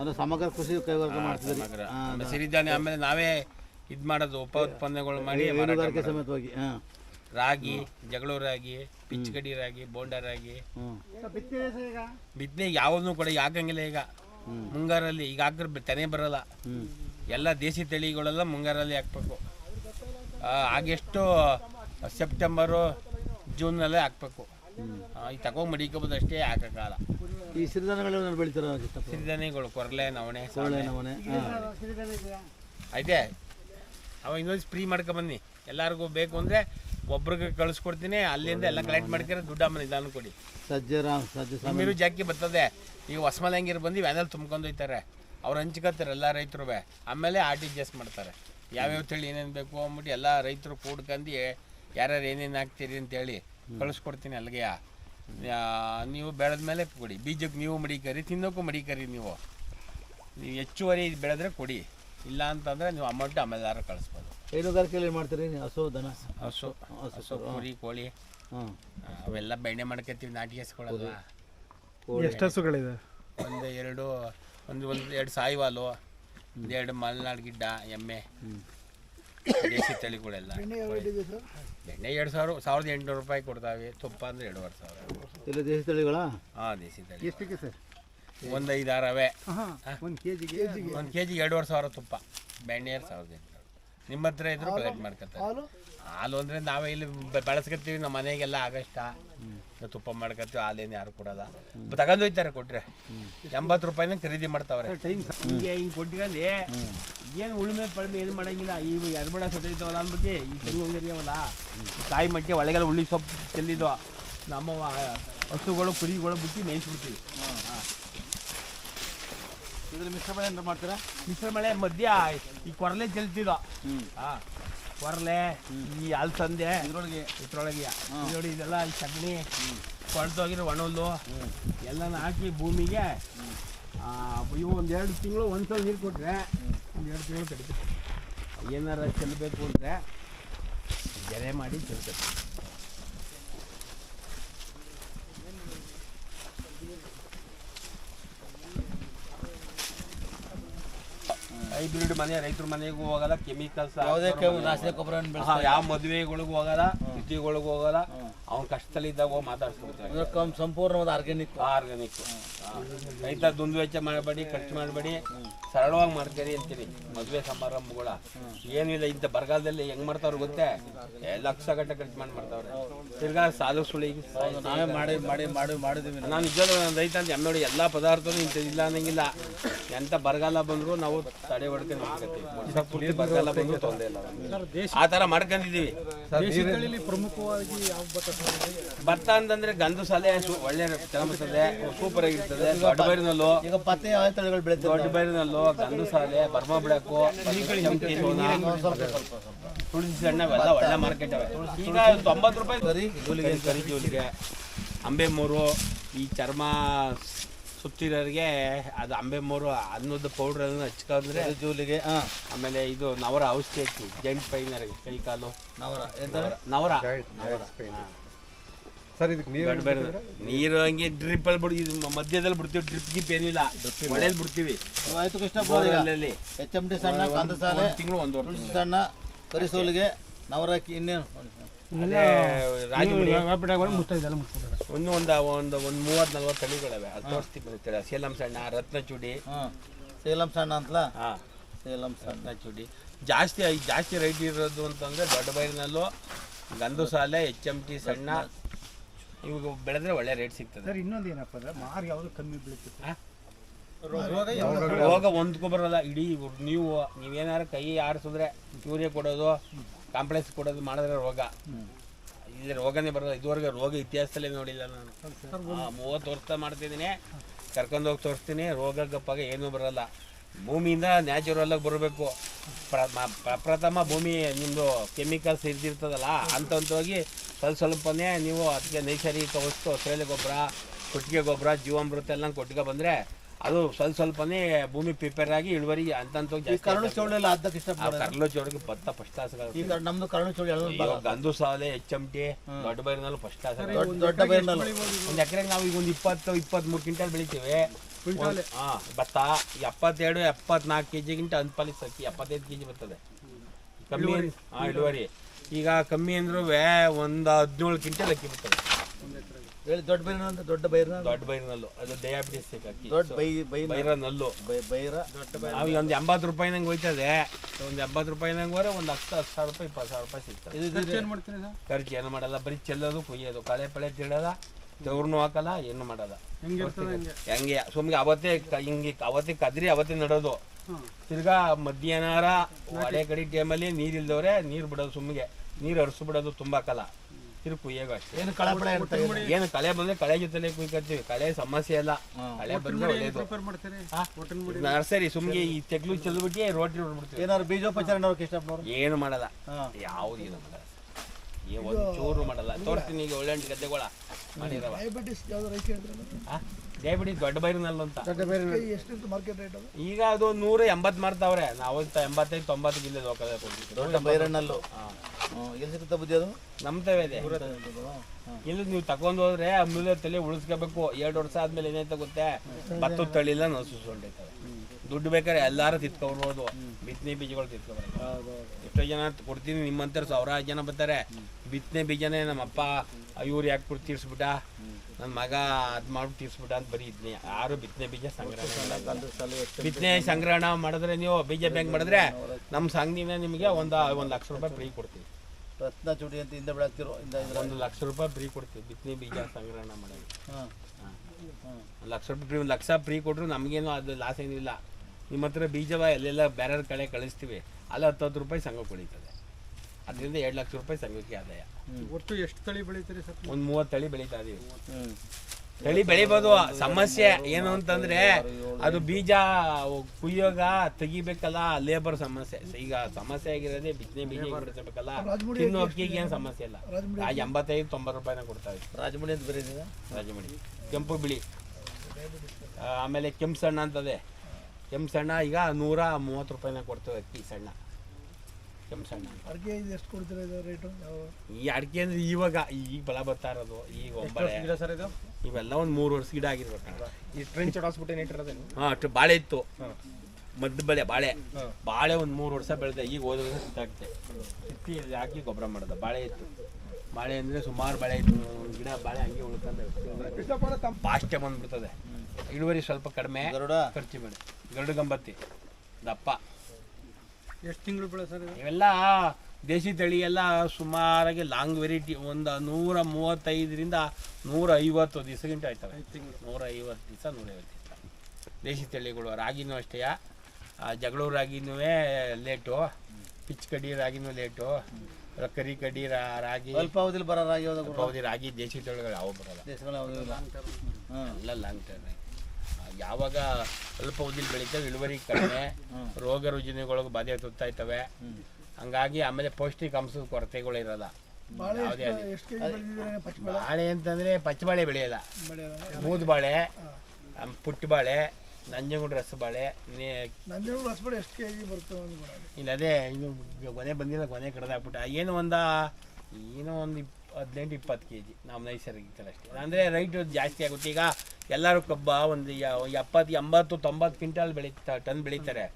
ಅಂದ್ರೆ ಸಮಗ್ರ ಕೃಷಿ ಕೈಗಾರಿಕೆ ಮಾಡ್ತಿದ್ರಿ. ಆಮೇಲೆ ಸಿರಿಧಾನ್ಯ ಆಮೇಲೆ ನಾವೇ ಇದು ಮಾಡೋದು ಉಪ ಉತ್ಪನ್ನಗಳು ಮಾಡಿ ಮಾರಾಟ ಹೈನುಗಾರಿಕೆ ಮಾಡೋದು. ಸಮೇತವಾಗಿ ಹಾಂ. ರಾಗಿ ಜಗಳೂರು ರಾಗಿ ಪಿಚ್ಚಗಡಿ ರಾಗಿ ಬೋಂಡ ರಾಗಿ ಹ್ಞೂ ಬಿತ್ತನೆ ಯಾವುದನ್ನು ಕೂಡ ಈಗ ಆಗಂಗಿಲ್ಲ ಈಗ. ಮುಂಗಾರಲ್ಲಿ ಈಗ ಹಾಕಿದ್ರೆ ಬೆ- ತೆನೆ ಬರಲ್ಲ. ಹ್ಞೂ ಎಲ್ಲ ದೇಸಿ ತಳಿಗಳೆಲ್ಲ ಮುಂಗಾರಲ್ಲಿ ಹಾಕ್ಬೇಕು. ಆ, ಆಗೆಷ್ಟು ಸೆಪ್ಟೆಂಬರು ಜೂನ್ನಲ್ಲೇ ಹಾಕ್ಬೇಕು. ಈಗ ತಗೊಂಡು ಮಡಿಕೋಬೋದು ಅಷ್ಟೇ ಹಾಕೋಕ್ಕಾಗಲ್ಲ ಈ ಸಿರಿಧಾನ್ಯಗಳು ಬೆಳಿತಾರ ಸಿರಿಧಾನ್ಯಗಳು ಕೊರಲೆ ನವಣೆ ಸೊಳ್ಳೆ ನವಣೆ ಐತೆ? ಅವ ಇನ್ನೊಂದು ಫ್ರೀ ಮಾಡ್ಕೊಂಬನ್ನಿ ಎಲ್ಲರಿಗೂ ಬೇಕು ಅಂದರೆ ಒಬ್ರಿಗೆ ಕಳಿಸ್ಕೊಡ್ತೀನಿ ಅಲ್ಲಿಂದ ಎಲ್ಲ ಕಲೆಕ್ಟ್ ಮಾಡ್ಕೊಂಡು ದುಡ್ಡು ಅಮ್ಮನ ನಿಧಾನ ಕೊಡಿ. ಸಜ್ಜೆ ರಾಮ್ ಸಜ್ಜೆ ಸಾಮ ನಮ್ಮಿರು ಜಾಕಿ ಬರ್ತದೆ. ಈಗ ಹೊಸಮಲಂಗಿರ್ ಬಂದು ವ್ಯಾನಲ್ಲಿ ತುಂಬ್ಕೊಂಡು ಹೋಯ್ತಾರೆ. ಅವ್ರು ಹಂಚ್ಕೋತಾರೆ ಎಲ್ಲ ರೈತರು ಆಮೇಲೆ ಆರ್ ಟಿ ಜಿ ಎಸ್ ಮಾಡ್ತಾರೆ. ಯಾವ್ಯಾವ ತಳಿ ಏನೇನು ಬೇಕು ಅಂದ್ಬಿಟ್ಟು ಎಲ್ಲ ರೈತರು ಕೂಡ್ಕಂದು ಯಾರ್ಯಾರು ಏನೇನು ಹಾಕ್ತೀರಿ ಅಂತೇಳಿ ಕಳಿಸ್ಕೊಡ್ತೀನಿ ಅಲ್ಲಿಗೆ. ನೀವು ಬೆಳೆದ ಮೇಲೆ ಕೊಡಿ. ಬೀಜಕ್ಕೆ ನೀವು ಮಡಿಕರಿ ತಿನ್ನೋಕ್ಕೂ ಮಡಿಕರಿ ನೀವು. ನೀವು ಹೆಚ್ಚುವರಿ ಬೆಳೆದ್ರೆ ಕೊಡಿ. ಇಲ್ಲ ಅಂತಂದರೆ ನೀವು ಅಮೌಂಟ್ ಆಮೇಲೆ ಯಾರು ಕಳಿಸ್ಬೋದು. ಹೈನುಗಾರಿಕೆಯಲ್ಲಿ ಏನು ಮಾಡ್ತೀರಿ? ಹಸು ದನ? ಹಸು ಹಸು ಕುರಿ ಕೋಳಿ. ಹ್ಞೂ ಆ, ಅವೆಲ್ಲ ಬೆಣ್ಣೆ ಮಾಡ್ಕೊತೀವಿ ನಾಟಿ ಹಸ್ಕೊಳ್ಳೋದು ಎಷ್ಟು ಹಸುಗಳಿದೆ? ಒಂದು ಎರಡು ಒಂದು ಒಂದು ಎರಡು ಸಾಯಿವಾಲು ಒಂದು ಎರಡು ಮಲೆನಾಡು ಗಿಡ್ಡ ಎಮ್ಮೆ. ದೇಸಿ ತಳಿಗಳೆಲ್ಲ. ಬೆಣ್ಣೆ ಎರಡು ಸಾವಿರ ಸಾವಿರದ ಎಂಟುನೂರು ರೂಪಾಯಿ ಕೊಡ್ತಾವೆ. ತುಪ್ಪ ಅಂದರೆ ಎರಡುವರೆ ಸಾವಿರ. ಎಲ್ಲ ದೇಸಿ ತಳಿಗಳ? ಹಾಂ ದೇಸಿ ತಳಿ. ಎಷ್ಟಕ್ಕೆ ಸರ್? ಒಂದು ಐದಾರು ಅವೆ ಒಂದು ಕೆ ಜಿಗೆ ಒಂದು ಕೆ ಜಿಗೆ ಎರಡುವರೆ ಸಾವಿರ ತುಪ್ಪ. ಬೆಣ್ಣೆ ಎರಡು ಸಾವಿರದ ಎಂಟುನೂರು ನಿಮ್ಮ ಹತ್ರ ಇದ್ರು ಕಲೆಕ್ಟ್ ಮಾಡ್ಕೊತಾರೆ. ಹಾಲು? ಅಂದ್ರೆ ನಾವೇ ಇಲ್ಲಿ ಬೆ- ಬೆಳೆಸ್ಕೊತೀವಿ ನಮ್ಮ ಮನೆಗೆಲ್ಲ ಆಗಷ್ಟ. ತುಪ್ಪ ಮಾಡ್ಕೊತೀವಿ ಹಾಲೇನು ಯಾರು ಕೊಡಲ್ಲ. ತಗೊಂಡು ಹೋಯ್ತಾರೆ ಕೊಟ್ರೆ. ಎಂಬತ್ತು ರೂಪಾಯಿನ ಖರೀದಿ ಮಾಡ್ತಾವ್ರೆ. ಹಿಂಗೆ ಹಿಂಗೆ ಕೊಟ್ಕೊಂಡು ಏನು ಉಳುಮೆ ಪಳುಮೆ ಏನು ಮಾಡಂಗಿಲ್ಲ. ಈ ಬಡ ಸೊಟ್ಟೈತವಲ್ಲ ಅಂದ್ಬಿಟ್ಟು ಈ ತೆಂಗು ಹಂಗರಿಯವಲ್ಲ ಕಾಯಿ ಮಟ್ಟಿ ಒಳಗೆಲ್ಲ ಉಳ್ಳಿ ಸೊಪ್ಪು ಚೆಲ್ಲಿದ್ದು. ನಮ್ಮ ವ- ಹಸುಗಳು ಕುರಿಗಳು ಬಿಟ್ಟು ಮೇಯಿಸ್ಬಿಡ್ತೀವಿ. ಇದ್ರ ಮಿಶ್ರ ಮಳೆ ಏನಾರ ಮಾಡ್ತೀರಾ? ಮಿಶ್ರ ಮಳೆ ಮಧ್ಯ ಈ ಕೊರಲೆ ಚೆಲ್ತಿದ ಹಾಂ ಕೊರಲೆ ಈ ಅಲ್ಸಂದೆ ಇದ್ರೊಳಗೆ? ಇದ್ರೊಳಗೆ. ನೋಡಿ ಇದೆಲ್ಲ ಈ ಸಗಣಿ ಕೊಳ್ತೋಗಿರೋ ಒಣಲ್ಲು ಎಲ್ಲನ ಹಾಕಿ ಭೂಮಿಗೆ ಇವು ಒಂದು ಎರಡು ತಿಂಗಳು ಒಂದ್ಸಲ ನೀರು ಕೊಟ್ಟರೆ ಒಂದು ಎರಡು ತಿಂಗಳು ಕಡಿತ ಏನಾರ ಚೆಲ್ಲಬೇಕು ಅಂದರೆ ಗೆರೆ ಮಾಡಿ ಚೆಲ್ಬೇಕು. ಹೈಬ್ರಿಡ್ ಮನೆ ರೈತರ ಮನೆಗೂ ಹೋಗಲ್ಲ ಕೆಮಿಕಲ್ಸ್ ಯಾವುದೇ ರಾಸಾಯನಿಕ ಗೊಬ್ಬರ ಯಾವ ಮದುವೆಗಳಿಗೂ ಹೋಗಲ್ಲ ಸಿಟಿಗಳಿಗೂ ಹೋಗಲ್ಲ. ಅವ್ನ ಕಷ್ಟದಲ್ಲಿದ್ದಾಗ ಹೋಗಿ ಮಾತಾಡ್ಸ್ಕೊಡ್ತಾರೆ ಅಂದ್ರೆ ಕಮ್ ಸಂಪೂರ್ಣವಾದ ಆರ್ಗ್ಯಾನಿಕ್ ಆರ್ಗ್ಯಾನಿಕ್ ರೈತ ದುಂದು ವೆಚ್ಚ ಮಾಡಬೇಡಿ ಖರ್ಚು ಮಾಡಬೇಡಿ. ಸರಳವಾಗಿ ಮಾಡ್ತೀರಿ ಅಂತೀರಿ. ಮದುವೆ ಸಮಾರಂಭಗಳ. ಏನಿಲ್ಲ ಇಲ್ಲ ಇಂಥ ಬರಗಾಲದಲ್ಲಿ ಹೆಂಗ್ ಮಾಡ್ತಾವ್ರು ಗೊತ್ತೇ? ಏ, ಲಕ್ಷ ಗಟ್ಟೆ ಖರ್ಚು ಮಾಡಿ ಮಾಡ್ತಾವ್ರೆ. ತಿರ್ಗಾ ಸಾಲು ಸುಳಿ. ನಾವೇ ಮಾಡಿ ಮಾಡಿ ಮಾಡಿ ಮಾಡಿದ್ವಿ ನಾನು ನಿಜ ನಾನು ರೈತ ಅಂತ ಎಮ್ಮೆ ನೋಡಿ ಎಲ್ಲ ಪದಾರ್ಥನೂ ಇಲ್ಲ ಅನ್ನಂಗಿಲ್ಲ. ಎಂಥ ಬರಗಾಲ ಬಂದ್ರು ನಾವು ತಡೆ ಹೊಡ್ಕೊಂಡು ಮಾಡ್ಕೊತೀವಿ ಬರಗಾಲ ಬಂದರೂ ತೊಂದರೆ ಇಲ್ಲ. ಆ ಥರ ಮಾಡ್ಕೊಂಡಿದೀವಿ. ಪ್ರಮುಖವಾಗಿ ಭತ್ತ ಅಂತಂದ್ರೆ ಗಂಧು ಸಾಲೆ ಒಳ್ಳೆ ಚೆನ್ನಾಗಿರ್ತದೆ ಸೂಪರ್ ಆಗಿರ್ತದೆ ದೊಡ್ಡ ಬೈರಿನಲ್ಲೂ. ಈಗ ಪತ್ತೆ ಯಾವ ತಳಿಗಳು ಬೆಳೀತಾರೆ ದೊಡ್ಡ ಬೈರಿನಲ್ಲೂ. ಗಂಧು ಸಾಲೆ ಬರ್ಮ ಬಿಡಕು ಚಮ್ಕಿ ಸೋನಾ, ತುಳಸಿ ಸಣ್ಣ ಅವೆಲ್ಲ ಒಳ್ಳೆ ಮಾರ್ಕೆಟ್ ಅವೆ. ಈಗ ತೊಂಬತ್ತು ರೂಪಾಯಿ ಸರಿ ಜೂಲಿಗೆ ಕರಿ ಜೂಲಿಗೆ ಅಂಬೆ ಮೂರು ಈ ಚರ್ಮ ಸುತ್ತಿರೋರಿಗೆ ಅದು ಅಂಬೆ ಮೂರು ಅನ್ನೋದು ಪೌಡ್ರ್ ಅನ್ನು ಹಚ್ಕೊಂಡ್ರೆ ಜೂಲಿಗೆ ಆಮೇಲೆ ಇದು ನವರ ಔಷಧಿ ಹಚ್ಚಿ ಜೆಂಟ್ ಪೈನರಿಗೆ ಕೈ ಕಾಲು. ನವರ ನವರ. ನವರ ಸರ್ ಇದಕ್ಕೆ ನೀರು ನೀರು ಹಂಗೆ ಡ್ರಿಪ್ ಅಲ್ಲಿ ಬಿಡ್ ಇದು ಮಧ್ಯದಲ್ಲಿ ಬಿಡ್ತೀವಿ ಡ್ರಿಪ್ ಗಿಪ್ ಏನಿಲ್ಲ ಮಳೆಯಲ್ಲಿ ಬಿಡ್ತೀವಿ. ಆಯ್ತು ಕೃಷ್ಣ ಅಲ್ಲಲ್ಲಿ ಎಚ್ ಎಂ ಟಿ ಸಣ್ಣ ಕಂದ ಸಾಲೆ ತಿಂಗಳು ಒಂದು ವರ್ಷ. ಸಣ್ಣ ಕರಿಸೋಲಿಗೆ ನವರಾಕಿ ಇನ್ನೇನು? ಒಂದು ಒಂದು ಒಂದು ಒಂದು ಮೂವತ್ತು ನಲ್ವತ್ತು ತಳಿಗಳಿವೆ. ಅದು ತೋರಿಸ್ತೀವಿ ಬರ್ತೀರ ಸೇಲಂ ಸಣ್ಣ ರತ್ನಚೂಡಿ ಸೇಲಂ ಸಣ್ಣ ಅಂತಲ್ಲ? ಹಾಂ. ಸೇಲಂ ಸಣ್ಣ ರತ್ನಚೂಡಿ ಜಾಸ್ತಿ ಐ- ಜಾಸ್ತಿ ರೈಟ್ ಇರೋದು ಅಂತಂದ್ರೆ ದೊಡ್ಡ ಬೈರಿನಲ್ಲೂ ಗಂಧು ಸಾಲೆ ಎಚ್ ಎಂ ಟಿ ಸಣ್ಣ ಇವಾಗ ಬೆಳೆದ್ರೆ ಒಳ್ಳೆ ರೇಟ್ ಸಿಗ್ತದೆ. ಸರ್ ಇನ್ನೊಂದು ಏನಪ್ಪ ಅಂದ್ರೆ ಮಾರು ಯಾವುದು ಕಮ್ಮಿ ಬೀಳುತ್ತೆ? ಆ? ರೋಗ ಒಂದ್ಕೊ ಬರೋಲ್ಲ ಇಡೀ ನೀವು ನೀವೇನಾರು ಕೈ ಆರಿಸಿದ್ರೆ ಯೂರಿಯಾ ಕೊಡೋದು ಕಾಂಪ್ಲೆಕ್ಸ್ ಕೊಡೋದು ಮಾಡಿದ್ರೆ ರೋಗ. ಇಲ್ಲಿ ರೋಗನೇ ಬರೋಲ್ಲ ಇದುವರೆಗೆ ರೋಗ ಇತಿಹಾಸದಲ್ಲೇ ನೋಡಿಲ್ಲ ನಾನು. ಆ, ಮೂವತ್ತು ವರ್ಷ ಮಾಡ್ತಿದ್ದೀನಿ ಕರ್ಕೊಂಡೋಗಿ ತೋರಿಸ್ತೀನಿ ರೋಗ ಗಪ್ಪಾಗ ಏನೂ ಬರೋಲ್ಲ. ಭೂಮಿಯಿಂದ ನ್ಯಾಚುರಲ್ ಆಗಿ ಬರಬೇಕು. ಪ್ರಪ್ರಥಮ ಭೂಮಿ ನಿಮ್ಮದು ಕೆಮಿಕಲ್ಸ್ ಇದ್ದಿರ್ತದಲ್ಲ ಅಂತಂತವಾಗಿ ಸ್ವಲ್ಪ ಸ್ವಲ್ಪನೇ ನೀವು ಅದಕ್ಕೆ ನೈಸರ್ಗಿಕ ವಸ್ತು ಸೇಲೆ ಗೊಬ್ಬರ ಕೊಟ್ಟಿಗೆ ಗೊಬ್ಬರ ಜೀವಾಮೃತ ಎಲ್ಲ ಕೊಟ್ಟಿಗೆ ಬಂದರೆ ಅದು ಸ್ವಲ್ಪ ಸ್ವಲ್ಪನೇ ಭೂಮಿ ಪ್ರಿಪೇರ್ ಆಗಿ ಇಳುವರಿ ಅಂತಂತ ಈ ಕರಡು ಚೌಳಿ ಇಷ್ಟ ಭತ್ತ ಫಸ್ಟ್ ಕ್ಲಾಸ್ ಈಗ ನಮ್ದು ಕರಡು ಚೌಳಿ ಗಂಧು ಸಾಲೆ ಎಚ್ ಎಂ ಟಿ ದೊಡ್ಡ ಬೈರ್ನಲ್ಲಿ ಫಸ್ಟ್ ಕ್ಲಾಸ್ ದೊಡ್ಡ ಬೈರ್ನಲ್ಲಿ ಒಂದು ಎಕರೆ ನಾವು ಈಗ ಒಂದು ಇಪ್ಪತ್ತು ಇಪ್ಪತ್ತ್ಮೂರು ಕ್ವಿಂಟಲ್ ಬೆಳಿತೀವಿ. ಹಾಂ ಭತ್ತ ಎಪ್ಪತ್ತೆರಡು ಎಪ್ಪತ್ನಾಲ್ಕು ಕೆ ಜಿಗಿಂತ ಅನ್ಪಾಲಿ ಎಪ್ಪತ್ತೈದು ಕೆ ಜಿ ಬರ್ತದೆ. ಕಮ್ಮಿ ಹಾಂ ಇಳುವರಿ. ಈಗ ಕಮ್ಮಿ ಅಂದ್ರೂ ಒಂದು ಹದಿನೇಳು ಕ್ವಿಂಟಲ್ ಅಕ್ಕಿ ಬರ್ತದೆ ಹೇಳಿ ದೊಡ್ಡ ಬೈರ ಅಂತ ದೊಡ್ಡ ಬೈರ ದೊಡ್ಡ ಬೈರಿನಲ್ಲು. ಅದು ಡಯಾಬಿಟಿಸ್ ಅಕ್ಕಿ. ದೊಡ್ಡ ಬೈ ಬೈ ಬೈರ ನಲ್ಲು ಬೈ- ಬೈರ? ನಾವು ಒಂದು ಎಂಬತ್ತು ರೂಪಾಯಿ ನಂಗೆ ಹೋಯ್ತದೆ ಒಂದು ಎಂಬತ್ತು ರೂಪಾಯಿ ನಂಗೆ ಹೋದ್ರೆ ಒಂದು ಹತ್ತು ಹತ್ತು ಸಾವಿರ ರೂಪಾಯಿ ಇಪ್ಪತ್ತು ಸಾವಿರ ರೂಪಾಯಿ ಸಿಗ್ತದೆ. ಏನು ಮಾಡ್ತೀರಿ ಸರ್ ಖರ್ಚು ಏನು ಮಾಡಲ್ಲ. ಬರೀ ಚೆಲ್ಲೋದು ಕುಯ್ಯೋದು. ಕಳೆ ಪಳೆ ತಿಳೋದ ದವ್ರನ್ನೂ ಹಾಕಲ್ಲ ಏನು ಮಾಡಲ್ಲ. ಹಂಗೆ ಹೆಂಗೆ? ಸುಮ್ಗೆ ಅವತ್ತೇ ಕ- ಹಿಂಗೆ ಅವತ್ತೇ ಕದ್ರಿ ಅವತ್ತೇ ನಡೋದು. ತಿರ್ಗಾ ಮಧ್ಯಾಹ್ನ ಒಡೆ ಕಡೆ ಟೈಮಲ್ಲಿ ನೀರಿಲ್ದವ್ರೆ ನೀರು ಬಿಡೋದು ಸುಮ್ಮಿಗೆ ನೀರು ಹರಿಸು ಬಿಡೋದು ಕಲ. ತಿರುಕು ಕುಯ್ಯೋಗ ಅಷ್ಟೇ. ಏನು ಕಳಪಡೆ ಏನು? ಕಳೆ ಬಂದ್ರೆ ಕಳೆ ಜೊತೆಲೆ ಕುಯ್ಕತ್ತೀವಿ. ಕಳೆ ಸಮಸ್ಯೆ ಅಲ್ಲ ಕಳೆ ಬಂದ್ರೆ ಒಳ್ಳೇದು. ನರ್ಸರಿ ಸುಮ್ಗೆ ಈ ತೆಗ್ಲು ಚೆಲ್ಬಿಟ್ಟು ರೋಟಿ ನೋಡ್ಬಿಡ್ತೀವಿ. ಏನಾದ್ರು ಬೀಜೋಪಚಾರ ಏನು ಮಾಡಲ್ಲ. ಯಾವ್ದು ಏನು ಮಾಡಲ್ಲ. ಏ ಒಂದು ಚೂರು ಮಾಡಲ್ಲ. ತೋರಿಸ್ತೀನಿ ಈಗ ಒಳ್ಳೆ ಗದ್ದೆಗಳ. ಮಾಡಿರವ. ಡಯಾಬಿಟಿಸ್ ಯಾವ್ದು ರೈತ ಹೇಳಿದ್ರಲ್ಲ ಡಯಾಬಿಟಿಸ್ ದೊಡ್ಡ ಬೈರಿನಲ್ಲ ಅಂತ. ದೊಡ್ಡ ಬೈರ ಎಷ್ಟಿತ್ತು ಮಾರ್ಕೆಟ್ ರೇಟ್ ಅದು? ಈಗ ಅದು ನೂರ ಎಂಬತ್ ಮಾಡ್ತಾವ್ರೆ ನಾವು ಎಂಬತ್ತೈದು ತೊಂಬತ್ತು ಗಿಲ್ಲೆ ಹೋಗೋದೇ ದೊಡ್ಡ ಬೈರಣ್ಣಲ್ಲು. ಎಲ್ಲಿ ಸಿಗುತ್ತೆ ಬುದ್ಧಿ ಅದು? ನಮ್ತವೆ ಇದೆ. ಇಲ್ಲಿ ನೀವು ತಗೊಂಡ್ ಹೋದ್ರೆ ಆ ಮೂಲೆ ತಲೆ ಉಳಿಸ್ಕೋಬೇಕು. ಎರಡು ವರ್ಷ ಆದ್ಮೇಲೆ ಏನಾಯ್ತು ಗೊತ್ತೆ? ಭತ್ತದ ತಳಿಲ್ಲ ನಸುಸ್ಕೊಂಡೈತವೆ ದುಡ್ಡು ಬೇಕಾದ್ರೆ ಎಲ್ಲಾರು ತಿತ್ಕೊಬೋದು. ಬಿತ್ತನೆ ಬೀಜಗಳು ತಿತ್ಕೊಬಾರ ಎಷ್ಟೋ ಜನ ಕೊಡ್ತೀನಿ ನಿಮ್ಮಂತರ ಸಾವಿರಾರು ಜನ ಬರ್ತಾರೆ. ಬಿತ್ತನೆ ಬೀಜನೇ ನಮ್ಮಪ್ಪ ಇವ್ರು ಯಾಕೆ ಕೊಟ್ಟು ತೀರ್ಸ್ಬಿಟ್ಟ? ನನ್ನ ಮಗ ಅದು ಮಾಡಿ ತೀರ್ಸ್ಬಿಟ್ಟ ಅಂತ ಬರೀ ಇದ್ನಿ. ಯಾರು ಬಿತ್ತನೆ ಬೀಜ ಸಂಗ್ರಹಣೆ ಬಿತ್ತನೆ ಸಂಗ್ರಹಣ ಮಾಡಿದ್ರೆ ನೀವು ಬೀಜ ಬ್ಯಾಂಕ್ ಮಾಡಿದ್ರೆ ನಮ್ಮ ಸಂಘದಿಂದ ನಿಮಗೆ ಒಂದು ಒಂದು ಲಕ್ಷ ರೂಪಾಯಿ ಫ್ರೀ ಕೊಡ್ತೀವಿ. ರತ್ನ ಚೂಡಿ ಅಂತ ಹಿಂದೆ ಬೆಳಗ್ತಿರೋ ಒಂದು ಲಕ್ಷ ರೂಪಾಯಿ ಫ್ರೀ ಕೊಡ್ತೀವಿ ಬಿತ್ತನೆ ಬೀಜ ಸಂಗ್ರಹಣ ಮಾಡೋದು. ಲಕ್ಷ ರೂಪಾಯಿ ಫ್ರೀ ಒಂದು ಲಕ್ಷ ಫ್ರೀ ಕೊಟ್ಟರು ನಮಗೇನು ಅದು ಲಾಸ್ ಏನಿಲ್ಲ. ನಿಮ್ಮ ಹತ್ರ ಬೀಜವ ಎಲ್ಲೆಲ್ಲ ಬೇರೆ ಕಡೆ ಕಳಿಸ್ತೀವಿ. ಅಲ್ಲಿ ಹತ್ತು ಹತ್ತು ರೂಪಾಯಿ ಸಂಘ ಉಳಿತದೆ ಅದರಿಂದ ಎರಡು ಲಕ್ಷ ರೂಪಾಯಿ ಸಂಘಕ್ಕೆ ಆದಾಯ. ಒಟ್ಟು ಎಷ್ಟು ತಳಿ ಬೆಳಿತೀರಿ ಸರ್? ಒಂದು ಮೂವತ್ತು ತಳಿ ಬೆಳೀತಾ ಇದೀವಿ. ತಳಿ ಬೆಳಿಬೋದು. ಸಮಸ್ಯೆ ಏನು ಅಂತಂದ್ರೆ ಅದು ಬೀಜ ಕುಯ್ಯೋಗ ತೆಗಿಬೇಕಲ್ಲ ಲೇಬರ್ ಸಮಸ್ಯೆ. ಈಗ ಸಮಸ್ಯೆ ಆಗಿರೋದೇ ಬಿತ್ತನೆ ಬೀಜ ಬಿಡಿಸಬೇಕಲ್ಲ. ತಿನ್ನೋ ಅಕ್ಕಿಗೆ ಏನು ಸಮಸ್ಯೆ ಇಲ್ಲ. ಆ ಎಂಬತ್ತೈದು ತೊಂಬತ್ತು ರೂಪಾಯಿನ ಕೊಡ್ತಾವೆ ರಾಜಮುಡಿ ಅಂತ ಬರೀದಿದೆ ರಾಜಮಣಿ ಕೆಂಪು ಬಿಳಿ. ಆಮೇಲೆ ಕೆಂಪು ಸಣ್ಣ ಅಂತದೆ. ಕೆಂಪು ಸಣ್ಣ ಈಗ ನೂರ ಮೂವತ್ತು ರೂಪಾಯಿನ ಕೊಡ್ತೇವೆ ಅಕ್ಕಿ ಸಣ್ಣ. ಅಡಿಕೆ ಇದು ಎಷ್ಟು ಕೊಡ್ತೀರಾ ಇದು ರೇಟು? ಯಾವ ಈ ಅಡಿಕೆ ಅಂದ್ರೆ ಇವಾಗ ಈಗ ಬಲ ಬರ್ತಾ ಇರೋದು ಈಗ ಒಂಬಳೆ ಗಿಡ ಸರ್ ಇದು? ಇವೆಲ್ಲ ಒಂದು ಮೂರು ವರ್ಷ ಗಿಡ ಆಗಿರ್ಬೇಕು. ಈ ಟ್ರೆಂಚ್ ಹೊಡಿಸ್ಬಿಟ್ಟು ಏನಿಟ್ಟಿರೋದೇನು ಹಾಂ ಅಷ್ಟು ಬಾಳೆ ಇತ್ತು. ಮದ್ದು ಬೆಳೆ ಬಾಳೆ. ಬಾಳೆ ಒಂದು ಮೂರು ವರ್ಷ ಬೆಳೆದೆ ಈಗ ಹೋದ ವರ್ಷ ಕಿತ್ತಿ ಇಲ್ಲಿ ಹಾಕಿ ಗೊಬ್ಬರ ಮಾಡೋದು ಬಾಳೆ ಇತ್ತು. ಬಾಳೆ ಅಂದರೆ ಸುಮಾರು ಬಾಳೆ ಇತ್ತು. ಗಿಡ ಬಾಳೆ ಹಂಗೆ ಉಳ್ಕೊಂಡು ಪಾಸ್ಟೆ ಬಂದ್ಬಿಡ್ತದೆ. ಇಳುವರಿ ಸ್ವಲ್ಪ ಕಡಿಮೆ ಗರುಡ. ಖರ್ಚು ಮಾಡಿ ಗರುಡ ಗಂಬತ್ತಿ. ದಪ್ಪ. ಎಷ್ಟು ತಿಂಗಳು ಬೆಳೆ ಸರ್ ಇದು? ಇವೆಲ್ಲ ದೇಸಿ ತಳಿ ಎಲ್ಲ ಸುಮಾರಾಗಿ ಲಾಂಗ್ ವೆರೈಟಿ ಒಂದು ನೂರ ಮೂವತ್ತೈದರಿಂದ ನೂರ ಐವತ್ತು ದಿವಸಗಿಂಟ ಆಯ್ತವೆ. ನೂರ ಐವತ್ತು ದಿವಸ ನೂರ ಐವತ್ತು ದಿವಸ. ದೇಶಿ ತಳಿಗಳು ರಾಗಿನೂ ಅಷ್ಟೇ. ಜಗಳೂರು ರಾಗಿನೂ ಲೇಟು. ಪಿಚ್ ಕಡ್ಡಿ ರಾಗಿನೂ ಲೇಟು. ಕರಿ ಕಡ್ಡಿ ರಾ- ರಾಗಿ. ಅಲ್ಪಾವಧಿಲಿ ಬರೋ ರಾಗಿ ಯಾವ್ದು? ಅಲ್ಪಾವಧಿ ರಾಗಿ ದೇಸಿ ತಳಿಗಳು ಯಾವ ಬರೋಲ್ಲ. ದೇಶಗಳ ಯಾವುದೂ ಇಲ್ಲ. ಹ್ಞೂ ಎಲ್ಲ ಲಾಂಗ್ ಟರ್ಮ್ ಯಾವಾಗ ಅಲ್ಪಾವಧಿಲಿ ಬೆಳೀತವೆ ಇಳುವರಿ ಕಡಿಮೆ ರೋಗ ರುಜಿನಗಳಿಗೆ ಬಾಧೆ ತುತ್ತಾಯ್ತವೆ ಹಂಗಾಗಿ ಆಮೇಲೆ ಪೌಷ್ಟಿಕಾಂಶದ ಕೊರತೆಗಳು ಇರಲ್ಲ. ಬಾಳೆ ಅಂತಂದ್ರೆ ಪಚ್ಚಬಾಳೆ ಬೆಳೆಯಲ್ಲ. ಬೂದ್ ಬಾಳೆ ಆಮ್, ಪುಟ್ಟ ಬಾಳೆ ನಂಜನಗೂಡು ರಸ ಬಾಳೆ ನೇ- ನಂಜನಗೂಡು ಹೊಸಬಾಳೆ ಎಷ್ಟು ಕೆ ಜಿ ಬರ್ತವೆ ಒಂದು ಇಲ್ಲ ಅದೇ ಇನ್ನು ಕೊನೆ ಬಂದಿಲ್ಲ ಕೊನೆ ಕಡ್ದಾಕ್ಬಿಟ್ಟ. ಏನು ಒಂದು ಏನೋ ಒಂದು ಹದಿನೆಂಟು ಇಪ್ಪತ್ತು ಕೆ ಜಿ ನಾವು ನೈಸರ್ಗಿಕ ಅಷ್ಟೇ. ಅಂದರೆ ರೈಟ್ ಜಾಸ್ತಿ ಆಗುತ್ತೆ. ಈಗ ಎಲ್ಲರೂ ಕಬ್ಬ ಒಂದು ಎಪ್ಪತ್ತು ಎಂಬತ್ತು ತೊಂಬತ್ತು ಕ್ವಿಂಟಲ್ ಬೆಳೀತಾ ಟನ್ ಬೆಳೀತಾರೆ.